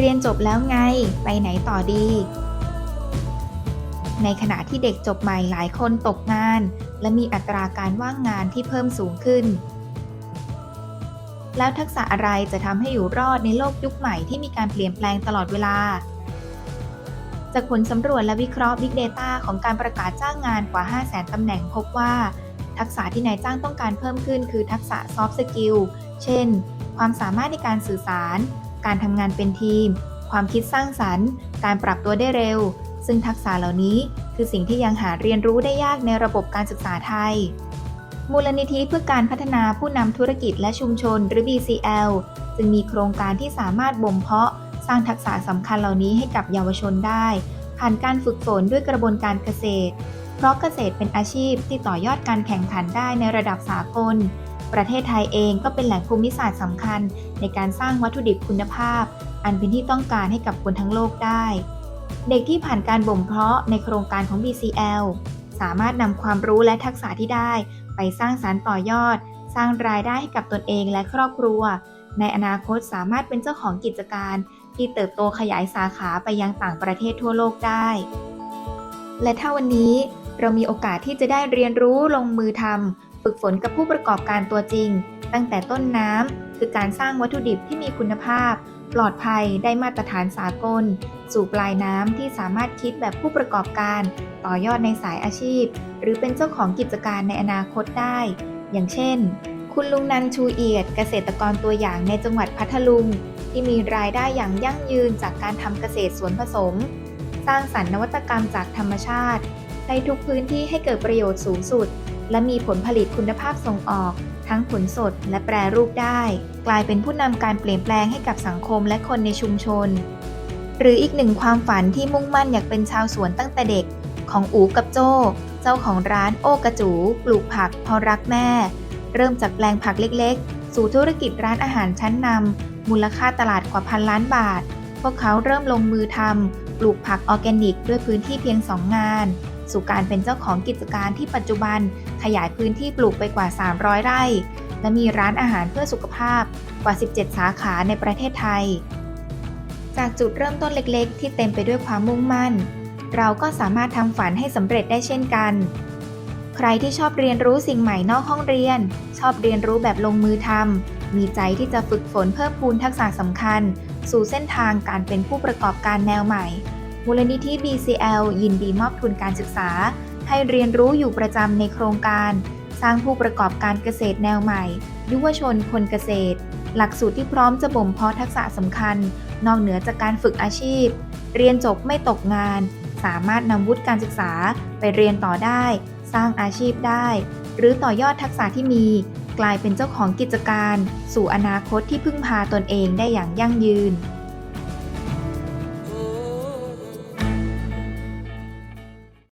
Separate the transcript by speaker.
Speaker 1: เรียนจบแล้วไง ไปไหนต่อดี ในขณะที่เด็กจบใหม่หลายคนตกงาน และมีอัตราการว่างงานที่เพิ่มสูงขึ้น แล้วทักษะอะไรจะทำให้อยู่รอดในโลกยุคใหม่ที่มีการเปลี่ยนแปลงตลอดเวลา จากผลสำรวจและวิเคราะห์ Big Data ของการประกาศจ้างงานกว่า 500,000ตำแหน่งพบว่า ทักษะที่นายจ้างต้องการเพิ่มขึ้นคือทักษะ soft skill เช่น ความสามารถในการสื่อสาร การทำงานเป็นทีม ความคิดสร้างสรรค์ การปรับตัวได้เร็ว ซึ่งทักษะเหล่านี้คือสิ่งที่ยังหาเรียนรู้ได้ยากในระบบการศึกษาไทย มูลนิธิเพื่อการพัฒนาผู้นำธุรกิจและชุมชนหรือ BCL จึงมีโครงการที่สามารถบ่มเพาะ สร้างทักษะสำคัญเหล่านี้ให้กับเยาวชนได้ ผ่านการฝึกฝนด้วยกระบวนการเกษตร เพราะเกษตรเป็นอาชีพที่ต่อยอดการแข่งขันได้ในระดับสากล ประเทศไทยเองก็เป็นแหล่งภูมิศาสตร์สำคัญ ในการสร้างวัตถุดิบคุณภาพ อันเป็นที่ต้องการให้กับคนทั้งโลกได้ เด็กที่ผ่านการบ่มเพาะในโครงการของ BCL สามารถนำความรู้และทักษะที่ได้ ไปสร้างสารรค์ต่อยอด สร้างรายได้ให้กับตนเองและครอบครัว ในอนาคตสามารถเป็นเจ้าของกิจการ ที่เติบโตขยายสาขาไปยังต่างประเทศทั่วโลกได้ และถ้าวันนี้เรามีโอกาสที่จะได้เรียนรู้ลงมือทำ ฝึกฝนกับผู้ประกอบการตัวจริง ตั้งแต่ต้นน้ำคือการสร้างวัตถุดิบที่มีคุณภาพ ปลอดภัยได้มาตรฐานสากล สู่ปลายน้ำที่สามารถคิดแบบผู้ประกอบการ ต่อยอดในสายอาชีพ หรือเป็นเจ้าของกิจการในอนาคตได้ อย่างเช่น คุณลุงนันชูเอียด เกษตรกรตัวอย่างในจังหวัดพัทลุง ที่มีรายได้อย่างยั่งยืนจากการทำเกษตรสวนผสม สร้างสรรค์นวัตกรรมจากธรรมชาติในทุกพื้นที่ให้เกิดประโยชน์สูงสุด และมีผลผลิตคุณภาพส่งออก ทั้งผลสดและแปรรูปได้ กลายเป็นผู้นำการเปลี่ยนแปลงให้กับสังคมและคนในชุมชน หรืออีกหนึ่งความฝันที่มุ่งมั่นอยากเป็นชาวสวนตั้งแต่เด็ก ของอูกับโจ้เจ้าของร้านโอกระจู ปลูกผักเพอรักแม่ เริ่มจากแปลงผักเล็กๆ สู่ธุรกิจร้านอาหารชั้นนำมูลค่าตลาดกว่าพันล้านบาท พวกเขาเริ่มลงมือทำ ปลูกผักออร์แกนิก ด้วยพื้นที่เพียง 2 งาน สู่การเป็นเจ้าของกิจการที่ปัจจุบันขยายพื้นที่ปลูกไปกว่า 300 ไร่ และมีร้านอาหารเพื่อสุขภาพกว่า 17 สาขาในประเทศไทย จากจุดเริ่มต้นเล็กๆ ที่เต็มไปด้วยความมุ่งมั่น เราก็สามารถทำฝันให้สำเร็จได้เช่นกัน ใครที่ชอบเรียนรู้สิ่งใหม่นอกห้องเรียน ชอบเรียนรู้แบบลงมือทำมีใจที่จะฝึกฝนเพิ่มพูนทักษะสำคัญ สู่เส้นทางการเป็นผู้ประกอบการแนวใหม่ มูลนิธิ BCL ยินดีมอบทุนการศึกษา ให้เรียนรู้อยู่ประจำในโครงการ สร้างผู้ประกอบการเกษตรแนวใหม่ ยุวชนคนเกษตร หลักสูตรที่พร้อมจะบ่มเพาะทักษะสำคัญ นอกเหนือจากการฝึกอาชีพ เรียนจบไม่ตกงาน สามารถนำวุฒิการศึกษาไปเรียนต่อได้ สร้างอาชีพได้ หรือต่อยอดทักษะที่มี กลายเป็นเจ้าของกิจการ สู่อนาคตที่พึ่งพาตนเองได้อย่างยั่งยืน